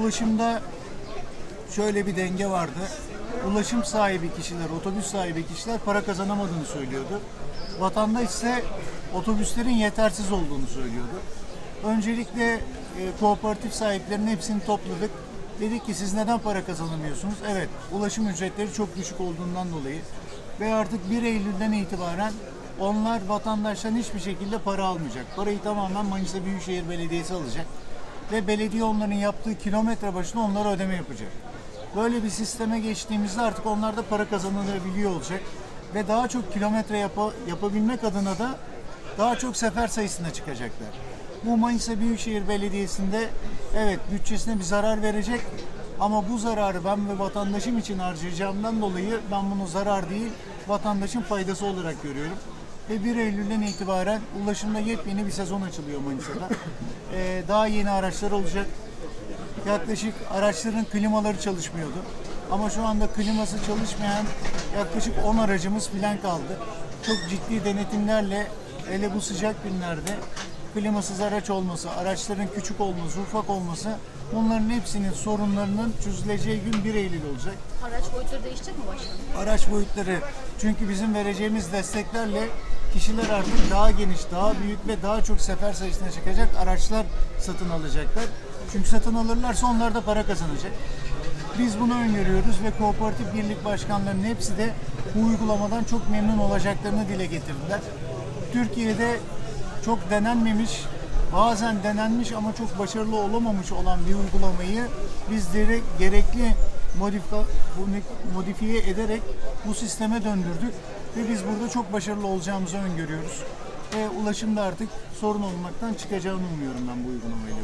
Ulaşımda şöyle bir denge vardı. Ulaşım sahibi kişiler, otobüs sahibi kişiler para kazanamadığını söylüyordu. Vatandaş ise otobüslerin yetersiz olduğunu söylüyordu. Öncelikle e, kooperatif sahiplerinin hepsini topladık. Dedik ki siz neden para kazanamıyorsunuz? Evet, ulaşım ücretleri çok düşük olduğundan dolayı ve artık 1 Eylül'den itibaren onlar vatandaştan hiçbir şekilde para almayacak. Parayı tamamen Manisa Büyükşehir Belediyesi alacak ve belediye onların yaptığı kilometre başına onlara ödeme yapacak. Böyle bir sisteme geçtiğimizde artık onlar da para kazanılabiliyor olacak ve daha çok kilometre yapa- yapabilmek adına da daha çok sefer sayısına çıkacaklar. Bu Manisa Büyükşehir Belediyesi'nde evet bütçesine bir zarar verecek ama bu zararı ben ve vatandaşım için harcayacağımdan dolayı ben bunu zarar değil vatandaşın faydası olarak görüyorum. Ve 1 Eylül'den itibaren ulaşımda yepyeni bir sezon açılıyor Manisa'da. Ee, daha yeni araçlar olacak. Yaklaşık araçların klimaları çalışmıyordu. Ama şu anda kliması çalışmayan yaklaşık 10 aracımız filan kaldı. Çok ciddi denetimlerle hele bu sıcak günlerde klimasız araç olması, araçların küçük olması, ufak olması bunların hepsinin sorunlarının çözüleceği gün 1 Eylül olacak. Araç boyutları değişecek mi başkanım? Araç boyutları çünkü bizim vereceğimiz desteklerle kişiler artık daha geniş, daha büyük ve daha çok sefer sayısına çıkacak araçlar satın alacaklar. Çünkü satın alırlarsa onlar da para kazanacak. Biz bunu öngörüyoruz ve kooperatif birlik başkanlarının hepsi de bu uygulamadan çok memnun olacaklarını dile getirdiler. Türkiye'de çok denenmemiş, bazen denenmiş ama çok başarılı olamamış olan bir uygulamayı biz direkt gerekli bunu modifiye ederek bu sisteme döndürdük ve biz burada çok başarılı olacağımızı öngörüyoruz. Ve ulaşımda artık sorun olmaktan çıkacağını umuyorum ben bu uygulamayla.